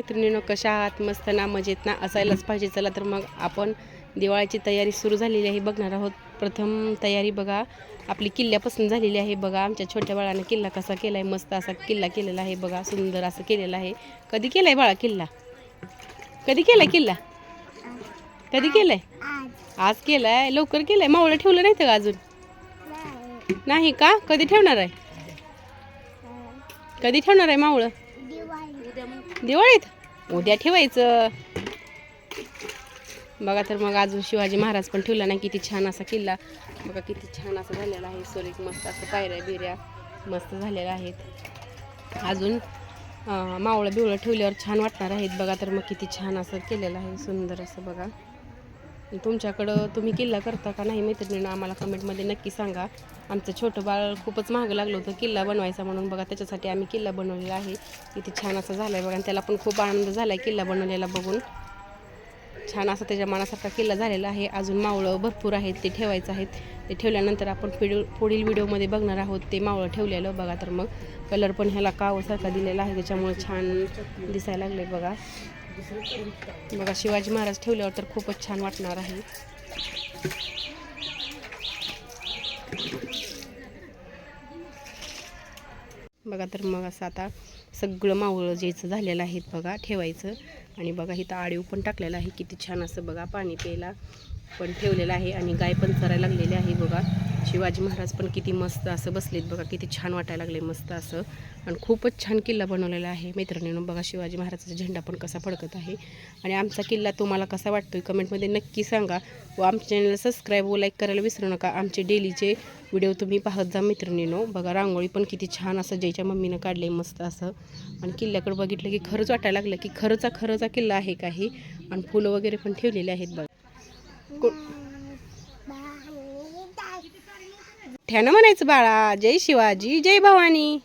मैत्रिणीनं कशा आहात? मस्त ना मजेत ना? असायलाच पाहिजे. चला तर मग आपण दिवाळीची तयारी सुरू झालेली आहे. बघणार आहोत. प्रथम तयारी बघा. आपली किल्ल्यापासून झालेली आहे बघा. आमच्या छोट्या बाळानं किल्ला कसा केला आहे मस्त असा किल्ला केलेला आहे बघा. सुंदर असं केलेला आहे. कधी केला आहे बाळा किल्ला? कधी केला किल्ला? कधी केलाय? आज केलाय. लवकर केलाय? मावळं ठेवलं नाही का अजून? नाही का? कधी ठेवणार आहे? कधी ठेवणार आहे मावळं? दिवाळीत? उद्या ठेवायचं. बघा तर मग अजून शिवाजी महाराज पण ठेवला नाही किती छान असा किल्ला. बघा किती छान असं झालेला आहे सोरीक मस्त असं पायऱ्या बिऱ्या मस्त झालेल्या आहेत. अजून मावळं बिवळं ठेवल्यावर छान वाटणार आहेत. बघा तर मग किती छान असं केलेलं आहे सुंदर असं बघा. तुमच्याकडं तुम्ही किल्ला करता का नाही मैत्रिणीनं आम्हाला कमेंटमध्ये नक्की सांगा. आमचं छोटं बाळ खूपच महाग लागलं होतं किल्ला बनवायचा म्हणून. बघा त्याच्यासाठी आम्ही किल्ला बनवलेला आहे. किती छान असं झालं आहे बघा आणि त्याला पण खूप आनंद झाला आहे किल्ला बनवलेला बघून. छान असा त्याच्या मनासारखा किल्ला झालेला आहे. अजून मावळं भरपूर आहेत ते ठेवायचं आहेत. ते ठेवल्यानंतर आपण पिढी पुढील व्हिडिओमध्ये बघणार आहोत. ते मावळं ठेवलेलं बघा तर मग. कलर पण ह्याला कावसारखा दिलेला आहे त्याच्यामुळे छान दिसायला लागले बघा. बघा शिवाजी महाराज ठेवल्यावर तर खूपच छान वाटणार आहे. बघा तर मग असं आता सगळं मावळं ज्याचं झालेलं आहे बघा ठेवायचं. आणि बघा इथं आडीव पण टाकलेलं आहे. किती छान असं बघा पाणी प्यायला पण ठेवलेलं आहे. आणि गाय पण चरायला लागलेली आहे बघा. शिवाजी महाराज पण किती मस्त असं बसलेत बघा किती छान वाटायला लागले मस्त असं. आणि खूपच छान किल्ला बनवलेला आहे. मैत्रिणीनं बघा शिवाजी महाराजाचा झेंडा पण कसा फडकत आहे. आणि आमचा किल्ला तुम्हाला कसा वाटतोय कमेंटमध्ये नक्की सांगा. व आमच्या चॅनलला सबस्क्राईब व लाईक करायला विसरू नका. आमचे डेलीचे व्हिडिओ तुम्ही पाहत जा मैत्रिणीनो. बघा रांगोळी पण किती छान असं जयच्या मम्मीनं काढले मस्त असं. आणि किल्ल्याकडे बघितलं की खरंच वाटायला लागलं की खरंचा खरंचा किल्ला आहे काही. आणि फुलं वगैरे पण ठेवलेले आहेत बघा को- ठ्यानं म्हणायचं बाळा. जय शिवाजी जय भवानी.